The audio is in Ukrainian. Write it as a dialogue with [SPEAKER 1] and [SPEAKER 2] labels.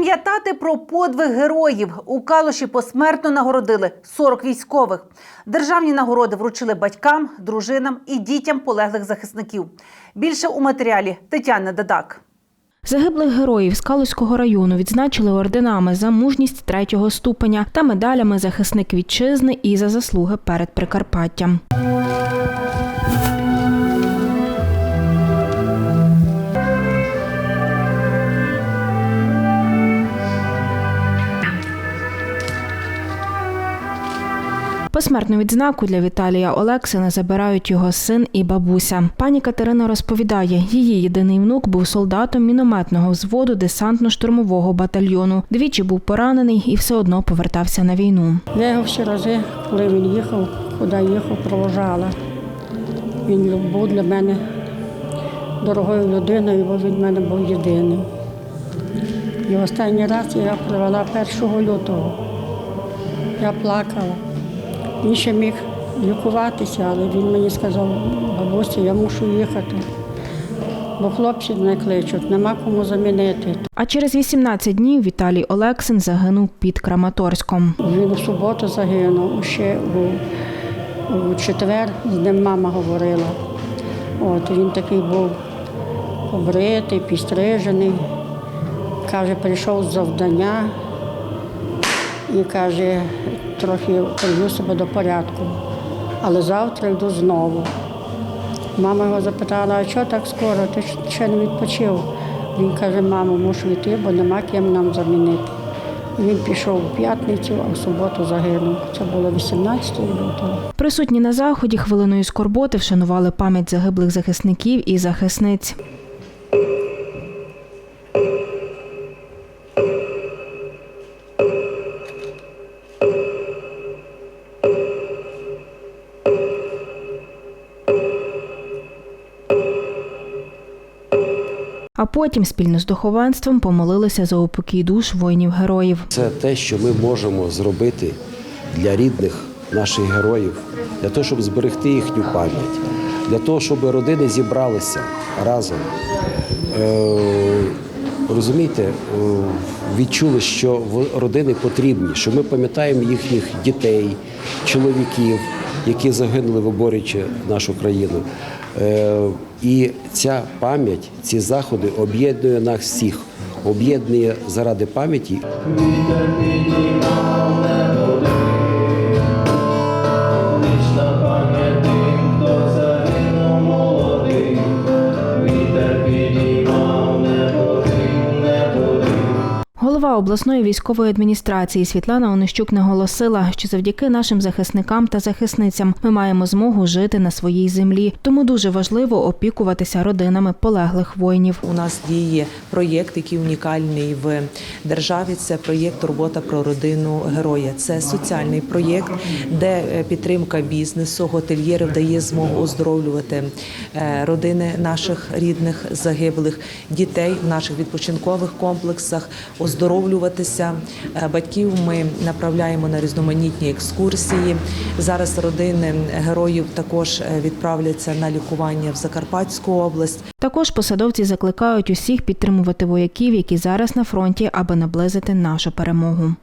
[SPEAKER 1] Пам'ятати про подвиг героїв у Калуші посмертно нагородили 40 військових. Державні нагороди вручили батькам, дружинам і дітям полеглих захисників. Більше у матеріалі Тетяни Дадак.
[SPEAKER 2] Загиблих героїв з Калузького району відзначили орденами за мужність третього ступеня та медалями захисник вітчизни і за заслуги перед Прикарпаттям. Посмертну відзнаку для Віталія Олексина забирають його син і бабуся. Пані Катерина розповідає, її єдиний внук був солдатом мінометного взводу десантно-штурмового батальйону. Двічі був поранений і все одно повертався на війну.
[SPEAKER 3] Я його всі рази, коли він їхав, куди їхав, провожала. Він був для мене дорогою людиною, бо він мене був єдиним. І останній раз я привела 1 лютого. Я плакала. Він ще міг лікуватися, але він мені сказав, бабусі, я мушу їхати, бо хлопці не кличуть, нема кому замінити.
[SPEAKER 2] А через 18 днів Віталій Олексин загинув під Краматорськом.
[SPEAKER 3] Він у суботу загинув, ще у, у четвер з ним мама говорила. От він такий був побритий, підстрижений. Каже, прийшов з завдання і каже, трохи привів себе до порядку. Але завтра йду знову. Мама його запитала, а чого так скоро? Ти ще не відпочив. Він каже, мамо, мушу йти, бо нема ким нам замінити. Він пішов у п'ятницю, а в суботу загинув. Це було 18 лютого.
[SPEAKER 2] Присутні на заході хвилиною скорботи вшанували пам'ять загиблих захисників і захисниць. А потім спільно з духовенством помолилися за упокій душ воїнів-героїв.
[SPEAKER 4] Це те, що ми можемо зробити для рідних наших героїв, для того, щоб зберегти їхню пам'ять, для того, щоб родини зібралися разом. Е, розумієте, е, відчули, що родини потрібні, що ми пам'ятаємо їхніх дітей, чоловіків, які загинули, виборюючи нашу країну. Е, і ця пам'ять, ці заходи об'єднує нас всіх, об'єднує заради пам'яті
[SPEAKER 2] Голова обласної військової адміністрації Світлана Онищук наголосила, що завдяки нашим захисникам та захисницям ми маємо змогу жити на своїй землі. Тому дуже важливо опікуватися родинами полеглих воїнів.
[SPEAKER 5] У нас діє проєкт, який унікальний в державі. Це проєкт Робота про родину героя. Це соціальний проєкт, де е, підтримка бізнесу, готельєрів дає змогу оздоровлювати е, родини наших рідних загиблих дітей в наших відпочинкових комплексах, оздоровлюватися. Е, Батьків ми направляємо на різноманітні екскурсії. Зараз родини героїв також е, відправляться на лікування в Закарпатську область.
[SPEAKER 2] Також посадовці закликають усіх підтримувати вояків, які зараз на фронті, аби наблизити нашу перемогу.